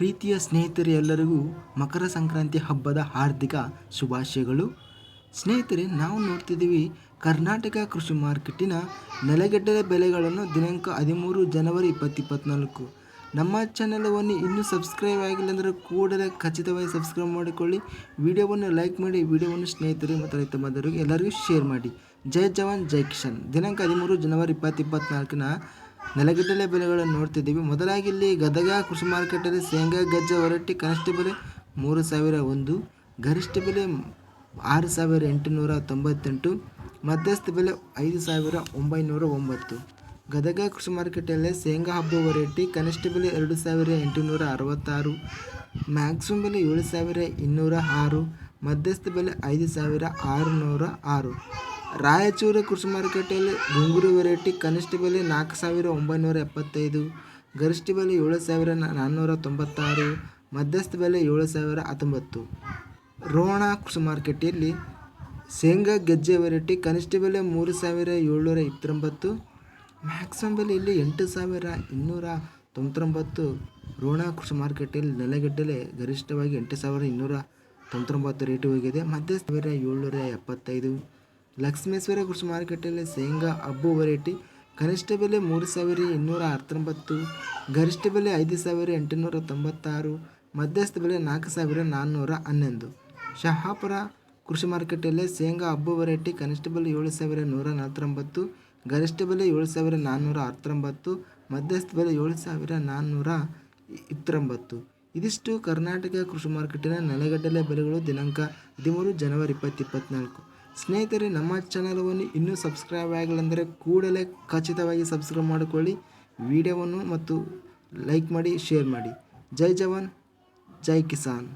ಪ್ರೀತಿಯ ಸ್ನೇಹಿತರೆ ಎಲ್ಲರಿಗೂ ಮಕರ ಸಂಕ್ರಾಂತಿ ಹಬ್ಬದ ಹಾರ್ದಿಕ ಶುಭಾಶಯಗಳು. ಸ್ನೇಹಿತರೆ, ನಾವು ನೋಡ್ತಿದ್ದೀವಿ ಕರ್ನಾಟಕ ಕೃಷಿ ಮಾರ್ಕೆಟಿನ ನೆಲಗಡ್ಡೆಯ ಬೆಲೆಗಳನ್ನು ದಿನಾಂಕ ಹದಿಮೂರು ಜನವರಿ ಇಪ್ಪತ್ತು ಇಪ್ಪತ್ತ್ನಾಲ್ಕು ನಮ್ಮ ಚಾನಲವನ್ನು ಇನ್ನೂ ಸಬ್ಸ್ಕ್ರೈಬ್ ಆಗಿಲ್ಲ ಅಂದರೆ ಕೂಡಲೇ ಖಚಿತವಾಗಿ ಸಬ್ಸ್ಕ್ರೈಬ್ ಮಾಡಿಕೊಳ್ಳಿ. ವಿಡಿಯೋವನ್ನು ಲೈಕ್ ಮಾಡಿ, ವಿಡಿಯೋವನ್ನು ಸ್ನೇಹಿತರು ಮತ್ತು ರೈತ ಎಲ್ಲರಿಗೂ ಶೇರ್ ಮಾಡಿ. ಜೈ ಜವಾನ್, ಜೈ ಕಿಶನ್ ದಿನಾಂಕ ಹದಿಮೂರು ಜನವರಿ ಇಪ್ಪತ್ತು ಇಪ್ಪತ್ತ್ನಾಲ್ಕಿನ ನೆಲಗಡ್ಡೆಲೆ ಬೆಲೆಗಳನ್ನು ನೋಡ್ತಿದ್ದೀವಿ. ಮೊದಲಾಗಿ ಇಲ್ಲಿ ಗದಗ ಕೃಷಿ ಮಾರುಕಟ್ಟೆಯಲ್ಲಿ ಶೇಂಗಾ, ಗಜ್ಜೆ ಹೊರಟ್ಟಿ ಕನಿಷ್ಠ ಬೆಲೆ ಮೂರು ಸಾವಿರ ಒಂದು, ಗರಿಷ್ಠ ಬೆಲೆ ಆರು ಸಾವಿರ ಎಂಟುನೂರ ತೊಂಬತ್ತೆಂಟು, ಮಧ್ಯಸ್ಥ ಬೆಲೆ ಐದು ಸಾವಿರ ಒಂಬೈನೂರ ಒಂಬತ್ತು. ಗದಗ ಕೃಷಿ ಮಾರುಕಟ್ಟೆಯಲ್ಲಿ ಶೇಂಗಾ ಹಬ್ಬ ವೆರೈಟಿ ಕನಿಷ್ಠ ಬೆಲೆ ಎರಡು ಸಾವಿರ ಎಂಟುನೂರ ಅರವತ್ತಾರು ಮ್ಯಾಕ್ಸಿಮಮ್ ಬೆಲೆ ಏಳು ಸಾವಿರ ಇನ್ನೂರ ಆರು, ಮಧ್ಯಸ್ಥ ಬೆಲೆ ಐದು ಸಾವಿರ ಆರುನೂರ ಆರು. ರಾಯಚೂರು ಕೃಷಿ ಮಾರುಕಟ್ಟೆಯಲ್ಲಿ ಗುಂಗುರು ವೆರೈಟಿ ಕನಿಷ್ಠ ಬೆಲೆ ನಾಲ್ಕು ಸಾವಿರ ಒಂಬೈನೂರ ಎಪ್ಪತ್ತೈದು, ಗರಿಷ್ಠ ಬೆಲೆ ಏಳು ಸಾವಿರ ನಾನ್ನೂರ ತೊಂಬತ್ತಾರು, ಮಧ್ಯಸ್ಥ ಬೆಲೆ ಏಳು ಸಾವಿರ ಹತ್ತೊಂಬತ್ತು. ರೋಣ ಕೃಷಿ ಮಾರುಕಟ್ಟೆಯಲ್ಲಿ ಶೇಂಗಾ ಗೆಜ್ಜೆ ವೆರೈಟಿ ಕನಿಷ್ಠ ಬೆಲೆ ಮೂರು ಸಾವಿರ ಏಳ್ನೂರ ಇಪ್ಪತ್ತೊಂಬತ್ತು ಮ್ಯಾಕ್ಸಿಮಮ್ ಬೆಲೆ ಇಲ್ಲಿ ಎಂಟು ಸಾವಿರ ಇನ್ನೂರ ತೊಂಬತ್ತೊಂಬತ್ತು. ರೋಣ ಕೃಷಿ ಮಾರುಕಟ್ಟೆಯಲ್ಲಿ ನೆಲಗಡ್ಡೆಲೆ ಗರಿಷ್ಠವಾಗಿ ಎಂಟು ಸಾವಿರ ಇನ್ನೂರ ತೊಂಬತ್ತೊಂಬತ್ತು ರೇಟು ಹೋಗಿದೆ. ಮಧ್ಯ ಸಾವಿರ ಏಳ್ನೂರ ಎಪ್ಪತ್ತೈದು ಲಕ್ಷ್ಮೇಶ್ವರ ಕೃಷಿ ಮಾರುಕಟ್ಟೆಯಲ್ಲಿ ಶೇಂಗಾ ಹಬ್ಬು ವೆರೈಟಿ ಕನಿಷ್ಠ ಬೆಲೆ ಮೂರು ಸಾವಿರ ಇನ್ನೂರ ಹತ್ತೊಂಬತ್ತು ಗರಿಷ್ಠ ಬೆಲೆ ಐದು ಸಾವಿರ ಎಂಟುನೂರ ತೊಂಬತ್ತಾರು, ಮಧ್ಯಸ್ಥ ಬೆಲೆ ನಾಲ್ಕು ಸಾವಿರ ನಾನ್ನೂರ ಹನ್ನೊಂದು. ಶಹಾಪುರ ಕೃಷಿ ಮಾರುಕಟ್ಟೆಯಲ್ಲಿ ಶೇಂಗಾ ಹಬ್ಬು ವೆರೈಟಿ, ಕನಿಷ್ಠ ಬೆಲೆ ಏಳು ಸಾವಿರ ನೂರ ನಲವತ್ತೊಂಬತ್ತು, ಗರಿಷ್ಠ ಬೆಲೆ ಏಳು ಸಾವಿರ ನಾನ್ನೂರ ಹತ್ತೊಂಬತ್ತು ಮಧ್ಯಸ್ಥ ಬೆಲೆ ಏಳು ಸಾವಿರ ನಾನ್ನೂರ ಇಪ್ಪತ್ತೊಂಬತ್ತು. ಇದಿಷ್ಟು ಕರ್ನಾಟಕ ಕೃಷಿ ಮಾರುಕಟ್ಟೆಯ ನೆಲಗಡ್ಡೆಲೆ ಬೆಲೆಗಳು ದಿನಾಂಕ ಹದಿಮೂರು ಜನವರಿ ಇಪ್ಪತ್ತು ಇಪ್ಪತ್ತ್ನಾಲ್ಕು. ಸ್ನೇಹಿತರೆ, ನಮ್ಮ ಚಾನಲವನ್ನು ಇನ್ನೂ ಸಬ್ಸ್ಕ್ರೈಬ್ ಆಗಿಲ್ಲ ಕೂಡಲೇ ಖಚಿತವಾಗಿ ಸಬ್ಸ್ಕ್ರೈಬ್ ಮಾಡಿಕೊಳ್ಳಿ. ವಿಡಿಯೋವನ್ನು ಮತ್ತು ಲೈಕ್ ಮಾಡಿ, ಶೇರ್ ಮಾಡಿ. ಜೈ ಜವಾನ್, ಜೈ ಕಿಸಾನ್.